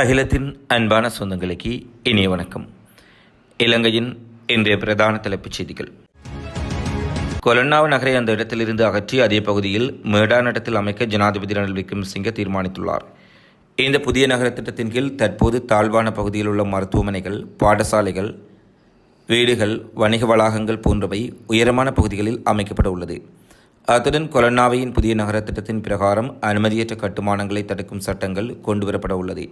அகிலத்தின் அன்பான சொந்தங்களுக்கு இனிய வணக்கம். இலங்கையின் இன்றைய பிரதான தலைப்புச் செய்திகள். கொலன்னாவ் நகரை அந்த இடத்திலிருந்து அகற்றி அதே பகுதியில் மேடாநட்டத்தில் அமைக்க ஜனாதிபதி ரணில் விக்ரமசிங்க தீர்மானித்துள்ளார். இந்த புதிய நகர திட்டத்தின் கீழ் தற்போது தாழ்வான பகுதியில் உள்ள மருத்துவமனைகள் பாடசாலைகள் வீடுகள் வணிக வளாகங்கள் போன்றவை உயரமான பகுதிகளில் அமைக்கப்பட உள்ளது. அத்துடன் கொலன்னாவையின் புதிய நகர திட்டத்தின் பிரகாரம் அனுமதியற்ற கட்டுமானங்களை தடுக்கும் சட்டங்கள் கொண்டுவரப்பட உள்ளது.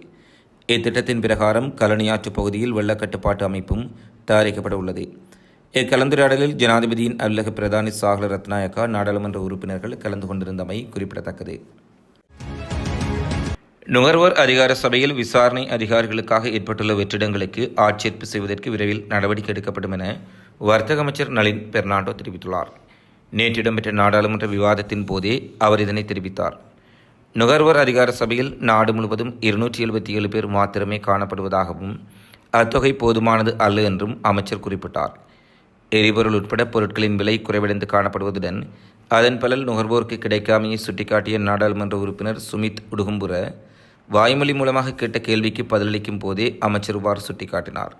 இத்திட்டத்தின் பிரகாரம் கலனியாற்று பகுதியில் வெள்ளக்கட்டுப்பாட்டு அமைப்பும் தயாரிக்கப்பட உள்ளது இக்கலந்துரையாடலில் ஜனாதிபதியின் அலுவலக பிரதானி சாகல ரத்நாயக்கா நாடாளுமன்ற உறுப்பினர்கள் கலந்து கொண்டிருந்தமை குறிப்பிடத்தக்கது. நுகர்வோர் அதிகார சபையில் விசாரணை அதிகாரிகளுக்காக ஏற்பட்டுள்ள வெற்றிடங்களுக்கு ஆட்சேர்ப்பு செய்வதற்கு விரைவில் நடவடிக்கை எடுக்கப்படும் என வர்த்தக அமைச்சர் நளின் பெர்னாண்டோ தெரிவித்துள்ளார். நேற்று இடம்பெற்ற நாடாளுமன்ற விவாதத்தின் போதே அவர் இதனை தெரிவித்தார். நுகர்வோர் அதிகார சபையில் நாடு முழுவதும் இருநூற்றி எழுபத்தி ஏழு பேர் மாத்திரமே காணப்படுவதாகவும் அத்தொகை போதுமானது அல்ல என்றும் அமைச்சர் குறிப்பிட்டார். எரிபொருள் உட்பட பொருட்களின் விலை குறைவடைந்து காணப்படுவதுடன் அதன் பலல் நுகர்வோருக்கு கிடைக்காமையை சுட்டிக்காட்டிய நாடாளுமன்ற உறுப்பினர் சுமித் உடுகும்புர வாய்மொழி மூலமாக கேட்ட கேள்விக்கு பதிலளிக்கும் போதே அமைச்சர் இவ்வாறு சுட்டிக்காட்டினார்.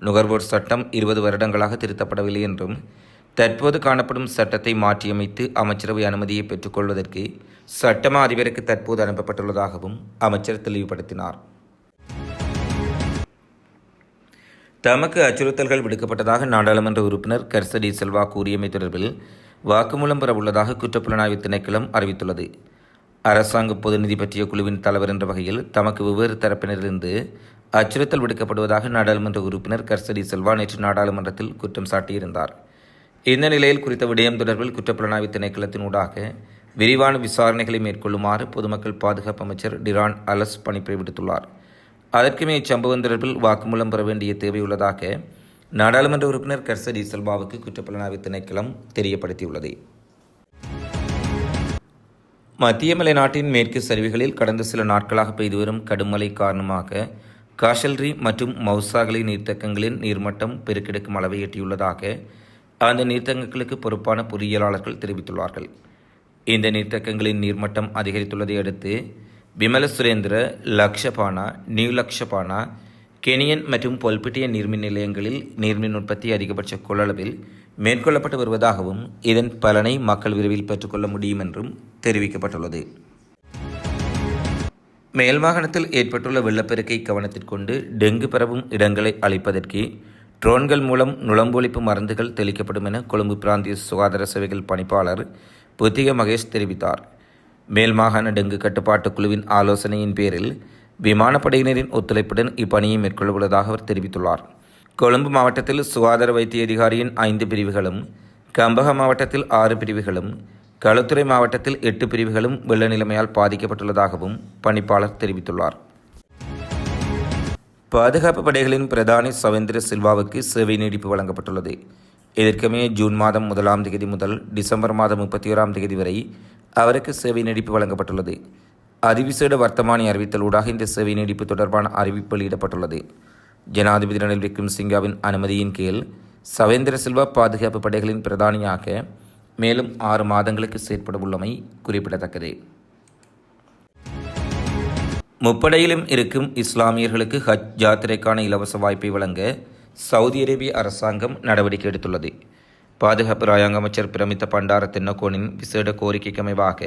நுகர்வோர் சட்டம் இருபது வருடங்களாக திருத்தப்படவில்லை என்றும் தற்போது காணப்படும் சட்டத்தை மாற்றியமைத்து அமைச்சரவை அனுமதியை பெற்றுக்கொள்வதற்கு சட்டமா அதிபருக்கு தற்போது அனுப்பப்பட்டுள்ளதாகவும் அமைச்சர் தெளிவுபடுத்தினார். தமக்கு அச்சுறுத்தல்கள் விடுக்கப்பட்டதாக நாடாளுமன்ற உறுப்பினர் கர்சடி செல்வா கூறியமை தொடர்பில் வாக்குமூலம் பெற உள்ளதாக குற்றப்புலனாய்வு திணைக்களம் அறிவித்துள்ளது. அரசாங்க பொது நிதி பற்றிய குழுவின் தலைவர் என்ற வகையில் தமக்கு வெவ்வேறு தரப்பினரிலிருந்து அச்சுறுத்தல் விடுக்கப்படுவதாக நாடாளுமன்ற உறுப்பினர் கர்சடி செல்வா நேற்று நாடாளுமன்றத்தில் குற்றம் சாட்டியிருந்தார். இந்த நிலையில் குறித்த விடயம் தொடர்பில் குற்றப்புலனாய்வு திணைக்களத்தின் ஊடாக விரிவான விசாரணைகளை மேற்கொள்ளுமாறு பொதுமக்கள் பாதுகாப்பு அமைச்சர் டிரான் அலஸ் பணிப்பை விடுத்துள்ளார். அதற்குமே இச்சம்பவம் தொடர்பில் வாக்குமூலம் பெற வேண்டிய தேவை உள்ளதாக நாடாளுமன்ற உறுப்பினர் கர்சடி செல்வாவுக்கு குற்றப்புலனாய்வு திணைக்களம் தெரியப்படுத்தியுள்ளது. மத்திய மலை நாட்டின் மேற்கு சரிவுகளில் கடந்த சில நாட்களாக பெய்து வரும் கடும் காரணமாக காஷல்ரி மற்றும் மவுசாகலி நீர்த்தக்கங்களின் நீர்மட்டம் பெருக்கெடுக்கும் அளவை எட்டியுள்ளதாக அந்த நீர்த்தங்கங்களுக்கு பொறுப்பான பொறியியலாளர்கள் தெரிவித்துள்ளார்கள். இந்த நீர்த்தக்கங்களின் நீர்மட்டம் அதிகரித்துள்ளதை அடுத்து விமல சுரேந்திர லக்ஷபானா நியூ லக்ஷபானா கெனியன் மற்றும் பொல்பிட்டிய நீர்மின் நிலையங்களில் நீர்மின் உற்பத்தி அதிகபட்ச கொள்ளளவில் மேற்கொள்ளப்பட்டு வருவதாகவும் இதன் பலனை மக்கள் விரைவில் பெற்றுக்கொள்ள முடியும் என்றும் தெரிவிக்கப்பட்டுள்ளது. மேல் மாகாணத்தில் ஏற்பட்டுள்ள வெள்ளப்பெருக்கை கவனத்திற்கொண்டு டெங்கு பரவும் இடங்களை அளிப்பதற்கு ட்ரோன்கள் மூலம் நுழம்பொழிப்பு மருந்துகள் தெளிக்கப்படும் என கொழும்பு பிராந்திய சுகாதார சேவைகள் பணிப்பாளர் புத்திக மகேஷ் தெரிவித்தார். மேல் மாகாண டெங்கு கட்டுப்பாட்டு குழுவின் ஆலோசனையின் பேரில் விமானப்படையினரின் ஒத்துழைப்புடன் இப்பணியை மேற்கொள்ளவுள்ளதாக அவர் தெரிவித்துள்ளார். கொழும்பு மாவட்டத்தில் சுகாதார வைத்திய அதிகாரியின் ஐந்து பிரிவுகளும் கம்பக மாவட்டத்தில் ஆறு பிரிவுகளும் களுத்துறை மாவட்டத்தில் எட்டு பிரிவுகளும் வெள்ள நிலைமையால் பாதிக்கப்பட்டுள்ளதாகவும் பணிப்பாளர் தெரிவித்துள்ளார். பாதுகாப்பு படைகளின் பிரதானி சவேந்திர சில்வாவுக்கு சேவை நீடிப்பு வழங்கப்பட்டுள்ளது. இதற்குமே ஜூன் மாதம் முதலாம் தேதி முதல் டிசம்பர் மாதம் முப்பத்தி ஓராம் தேதி வரை அவருக்கு சேவை நீடிப்பு வழங்கப்பட்டுள்ளது. அதிவிசேட வர்த்தமானி அறிவித்தலூடாக இந்த சேவை நீடிப்பு தொடர்பான அறிவிப்பு வெளியிடப்பட்டுள்ளது. ஜனாதிபதி ரணில் விக்ரமசிங்காவின் அனுமதியின் கீழ் சவேந்திர சில்வா பாதுகாப்பு படைகளின் பிரதானியாக மேலும் ஆறு மாதங்களுக்கு செயற்பட உள்ளமை குறிப்பிடத்தக்கது. முப்படையிலும் இருக்கும் இஸ்லாமியர்களுக்கு ஹஜ் ஜாத்திரைக்கான இலவச வாய்ப்பை வழங்க சவுதி அரேபிய அரசாங்கம் நடவடிக்கை எடுத்துள்ளது. பாதுகாப்பு ராயாங்க அமைச்சர் பிரமித்த பண்டார தென்னகோனின் விசேட கோரிக்கைக்கு அமைவாக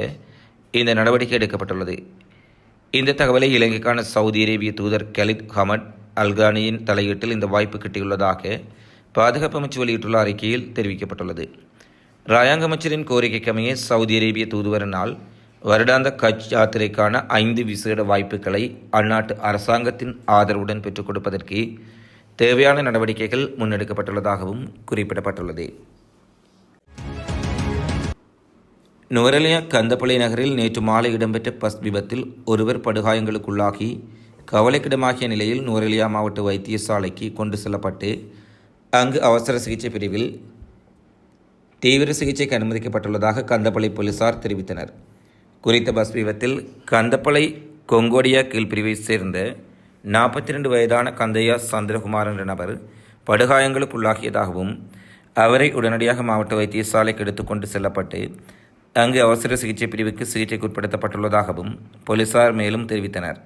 இந்த நடவடிக்கை எடுக்கப்பட்டுள்ளது. இந்த தகவலை இலங்கைக்கான சவுதி அரேபிய தூதர் கலித் ஹமட் அல்கானியின் தலையீட்டில் இந்த வாய்ப்பு கிட்டியுள்ளதாக பாதுகாப்பு அமைச்சு வெளியிட்டுள்ள அறிக்கையில் தெரிவிக்கப்பட்டுள்ளது. ராயாங்க அமைச்சரின் கோரிக்கைக்கு அமைய சவுதி அரேபிய தூதுவரனால் வருடாந்த கட்ச் யாத்திரைக்கான ஐந்து விசேட வாய்ப்புகளை அந்நாட்டு அரசாங்கத்தின் ஆதரவுடன் பெற்றுக் கொடுப்பதற்கு தேவையான நடவடிக்கைகள் முன்னெடுக்கப்பட்டுள்ளதாகவும் குறிப்பிடப்பட்டுள்ளது. நுவரலியா கந்தப்பளை நகரில் நேற்று மாலை இடம்பெற்ற பஸ் விபத்தில் ஒருவர் படுகாயங்களுக்குள்ளாகி கவலைக்கிடமாகிய நிலையில் நுவரலியா மாவட்ட வைத்தியசாலைக்கு கொண்டு செல்லப்பட்டு அங்கு அவசர சிகிச்சை பிரிவில் தீவிர சிகிச்சைக்கு அனுமதிக்கப்பட்டுள்ளதாக கந்தப்பளை போலீசார் தெரிவித்தனர். குறித்த பஸ் விபத்தில் கந்தப்பளை கொங்கோடியா கீழ்பிரிவை சேர்ந்த நாற்பத்தி ரெண்டு வயதான கந்தையா சந்திரகுமார் என்ற நபர் படுகாயங்களுக்குள்ளாகியதாகவும் அவரை உடனடியாக மாவட்ட வைத்தியசாலைக்கு எடுத்துக்கொண்டு செல்லப்பட்டு அங்கு அவசர சிகிச்சை பிரிவுக்கு சிகிச்சைக்கு உட்படுத்தப்பட்டுள்ளதாகவும் போலீசார் மேலும் தெரிவித்தனர்.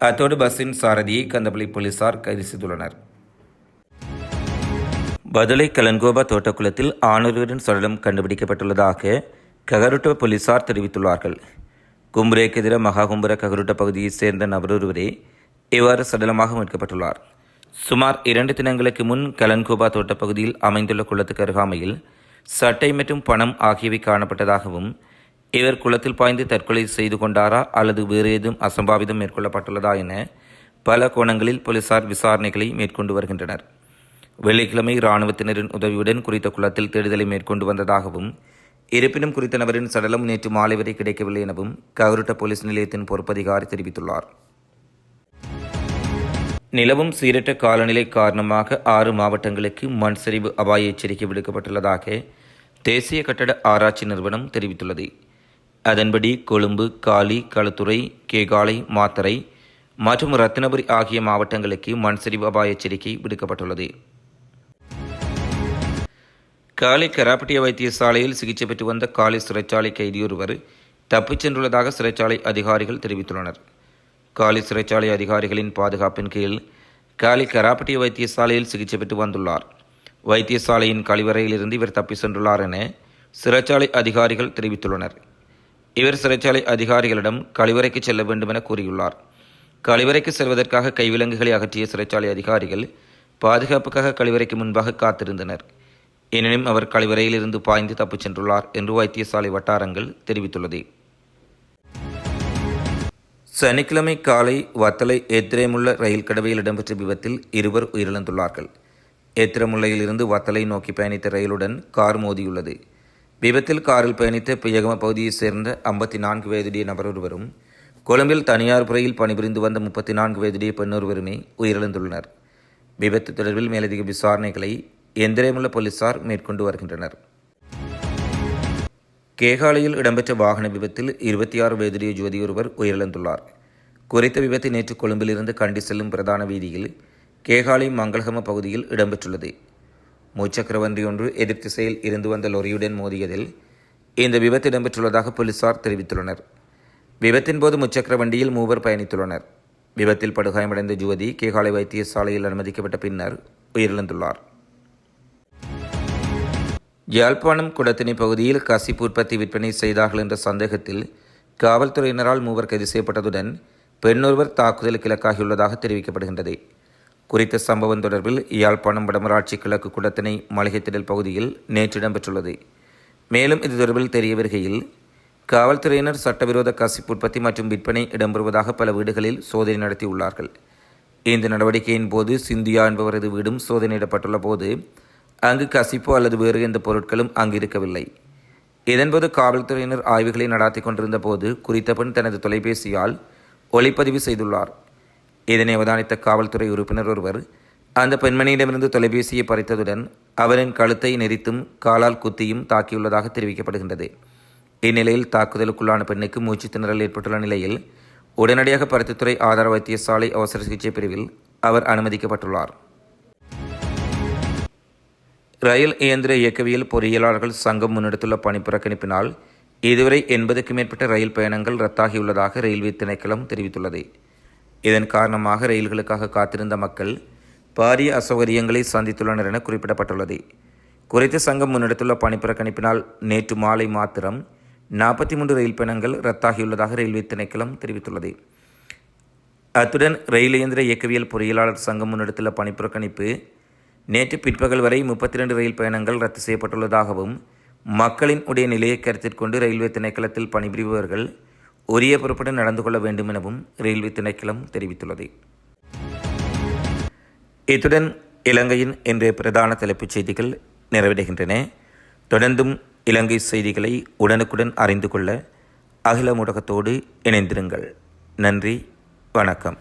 அத்தோடு பஸ்ஸின் சாரதியை கந்தப்பள்ளி போலீசார் கைது செய்துள்ளனர். பதுளை கலங்கோபா தோட்டக்குளத்தில் ஆணொருவரின் சடலம் கண்டுபிடிக்கப்பட்டுள்ளதாக ககருட்ட போலீசார் தெரிவித்துள்ளார்கள். கும்புரேக்கெதிர மகா கும்புர ககருட்ட பகுதியைச் சேர்ந்த நபரொருவரே இவ்வாறு சடலமாக மீட்கப்பட்டுள்ளார். சுமார் இரண்டு தினங்களுக்கு முன் கலன்கோபா தோட்ட பகுதியில் அமைந்துள்ள குளத்துக்கு அருகாமையில் சட்டை மற்றும் பணம் ஆகியவை காணப்பட்டதாகவும் இவர் குளத்தில் பாய்ந்து தற்கொலை செய்து கொண்டாரா அல்லது வேறு ஏதும் அசம்பாவிதம் மேற்கொள்ளப்பட்டுள்ளதா என பல கோணங்களில் போலீசார் விசாரணைகளை மேற்கொண்டு வருகின்றனர். வெள்ளிக்கிழமை இராணுவத்தினரின் உதவியுடன் குறித்த குளத்தில் தேடுதலை மேற்கொண்டு வந்ததாகவும் இருப்பினும் குறித்த நபரின் சடலம் நேற்று மாலை வரை கிடைக்கவில்லை எனவும் கவருட்ட போலீஸ் நிலையத்தின் பொறுப்பதிகாரி தெரிவித்துள்ளார். நிலவும் சீரற்ற காலநிலை காரணமாக ஆறு மாவட்டங்களுக்கு மண் சரிவு அபாய எச்சரிக்கை விடுக்கப்பட்டுள்ளதாக தேசிய கட்டட ஆராய்ச்சி நிறுவனம் தெரிவித்துள்ளது. அதன்படி கொழும்பு காலி களுத்துறை கேகாலை மாத்தறை மற்றும் ரத்தினபுரி ஆகிய மாவட்டங்களுக்கு மண் சரிவு அபாய எச்சரிக்கை விடுக்கப்பட்டுள்ளது. காலி கராப்பட்டிய வைத்தியசாலையில் சிகிச்சை பெற்று வந்த காலை சிறைச்சாலை கைதியொருவர் தப்பிச் சென்றுள்ளதாக சிறைச்சாலை அதிகாரிகள் தெரிவித்துள்ளனர். காலி சிறைச்சாலை அதிகாரிகளின் பாதுகாப்பின் கீழ் காலி கராப்பட்டிய வைத்தியசாலையில் சிகிச்சை பெற்று வந்துள்ளார். வைத்தியசாலையின் கழிவறையிலிருந்து இவர் தப்பி சென்றுள்ளார் என சிறைச்சாலை அதிகாரிகள் தெரிவித்துள்ளனர். இவர் சிறைச்சாலை அதிகாரிகளிடம் கழிவறைக்கு செல்ல வேண்டும் என கூறியுள்ளார். கழிவறைக்கு செல்வதற்காக கைவிலங்குகளை அகற்றிய சிறைச்சாலை அதிகாரிகள் பாதுகாப்புக்காக கழிவறைக்கு முன்பாக காத்திருந்தனர். எனினும் அவர் கழிவறையிலிருந்து பாய்ந்து தப்பிச் சென்றுள்ளார் என்று வைத்தியசாலை வட்டாரங்கள் தெரிவித்துள்ளது. சனிக்கிழமை காலை வத்தலை ஏத்திரேமுள்ள ரயில் கடவையில் இடம்பெற்ற விபத்தில் இருவர் உயிரிழந்துள்ளார்கள். ஏத்திரமுல்லையிலிருந்து வத்தலை நோக்கி பயணித்த ரயிலுடன் கார் மோதியுள்ளது. விபத்தில் காரில் பயணித்த பியகம பகுதியைச் சேர்ந்த ஐம்பத்தி நான்கு வயதுடைய நபர் ஒருவரும் கொழும்பில் தனியார் துறையில் பணிபுரிந்து வந்த முப்பத்தி நான்கு வயதுடைய பெண்ணொருவருமே உயிரிழந்துள்ளனர். விபத்து தொடர்பில் மேலதிக விசாரணைகளை எந்திரேமுள்ள போலீசார் மேற்கொண்டு வருகின்றனர். கேகாலையில் இடம்பெற்ற வாகன விபத்தில் இருபத்தி ஆறு வயதுடைய ஜோதியொருவர் உயிரிழந்துள்ளார். குறித்த விபத்து நேற்று கொழும்பிலிருந்து கண்டி செல்லும் பிரதான வீதியில் கேகாலை மங்களகம பகுதியில் இடம்பெற்றுள்ளது. முச்சக்கர வண்டி ஒன்று எதிர் திசையில் இருந்து வந்த லொரியுடன் மோதியதில் இந்த விபத்து இடம்பெற்றுள்ளதாக போலீசார் தெரிவித்துள்ளனர். விபத்தின் போது முச்சக்கர வண்டியில் மூவர் பயணித்துள்ளனர். விபத்தில் படுகாயமடைந்த ஜுவதி கேகாலை வைத்தியசாலையில் அனுமதிக்கப்பட்ட பின்னர் உயிரிழந்துள்ளார். யாழ்ப்பாணம் குடத்தினை பகுதியில் கசிப்பு உற்பத்தி விற்பனை செய்தார்கள் என்ற சந்தேகத்தில் காவல்துறையினரால் மூவர் கைது செய்யப்பட்டதுடன் பெண்ணொருவர் தாக்குதலுக்கு இலக்காகியுள்ளதாக தெரிவிக்கப்படுகின்றது. குறித்த சம்பவம் தொடர்பில் யாழ்ப்பாணம் வடமராட்சி கிழக்கு குடத்தினை மளிகைத்திடல் பகுதியில் நேற்று இடம்பெற்றுள்ளது. மேலும் இது தொடர்பில் தெரிய வருகையில் காவல்துறையினர் சட்டவிரோத கசிப்பு உற்பத்தி மற்றும் விற்பனை இடம்பெறுவதாக பல வீடுகளில் சோதனை நடத்தியுள்ளார்கள். இந்த நடவடிக்கையின் போது சிந்தியா என்பவரது வீடும் சோதனையிடப்பட்டுள்ள போது அங்கு கசிப்போ அல்லது வேறு எந்த பொருட்களும் அங்கு இருக்கவில்லை. இதன்போது காவல்துறையினர் ஆய்வுகளை நடாத்தி கொண்டிருந்த போது குறித்த பெண் தனது தொலைபேசியால் ஒளிப்பதிவு செய்துள்ளார். இதனை அவதானித்த காவல்துறை உறுப்பினர் ஒருவர் அந்த பெண்மணியிடமிருந்து தொலைபேசியை பறித்ததுடன் அவரின் கழுத்தை நெரித்தும் காலால் குத்தியும் தாக்கியுள்ளதாக தெரிவிக்கப்படுகின்றது. இந்நிலையில் தாக்குதலுக்குள்ளான பெண்ணுக்கு மூச்சு திணறல் ஏற்பட்டுள்ள நிலையில் உடனடியாக பருத்தித்துறை ஆதார வைத்தியசாலை அவசர சிகிச்சை பிரிவில் அவர் அனுமதிக்கப்பட்டுள்ளார். ரயில் இயந்திர இயக்கவியல் பொறியியலாளர்கள் சங்கம் முன்னெடுத்துள்ள பணிப்புறக்கணிப்பினால் இதுவரை எண்பதுக்கும் மேற்பட்ட ரயில் பயணங்கள் ரத்தாகியுள்ளதாக ரயில்வே திணைக்களம் தெரிவித்துள்ளது. இதன் காரணமாக ரயில்களுக்காக காத்திருந்த மக்கள் பாரிய அசௌகரியங்களை சந்தித்துள்ளனர் என குறிப்பிடப்பட்டுள்ளது. குறித்த சங்கம் முன்னெடுத்துள்ள பணிப்புறக்கணிப்பினால் நேற்று மாலை மாத்திரம் நாற்பத்தி மூன்று ரயில் பயணங்கள் ரத்தாகியுள்ளதாக ரயில்வே திணைக்களம் தெரிவித்துள்ளது. அத்துடன் ரயில் இயந்திர இயக்கவியல் பொறியியலாளர் சங்கம் முன்னெடுத்துள்ள பணிப்புறக்கணிப்பு நேற்று பிற்பகல் வரை முப்பத்தி ரெண்டு ரயில் பயணங்கள் ரத்து செய்யப்பட்டுள்ளதாகவும் மக்களின் உடைய நிலையை கருத்தில் கொண்டு ரயில்வே திணைக்களத்தில் பணிபுரிபவர்கள் உரிய பொறுப்புடன் நடந்து கொள்ள வேண்டும் எனவும் ரயில்வே திணைக்களம் தெரிவித்துள்ளது. இத்துடன் இலங்கையின் இன்றைய பிரதான தலைப்புச் செய்திகள் நிறைவடைகின்றன. தொடர்ந்தும் இலங்கை செய்திகளை உடனுக்குடன் அறிந்து கொள்ள அகில ஊடகத்தோடு இணைந்திருங்கள். நன்றி வணக்கம்.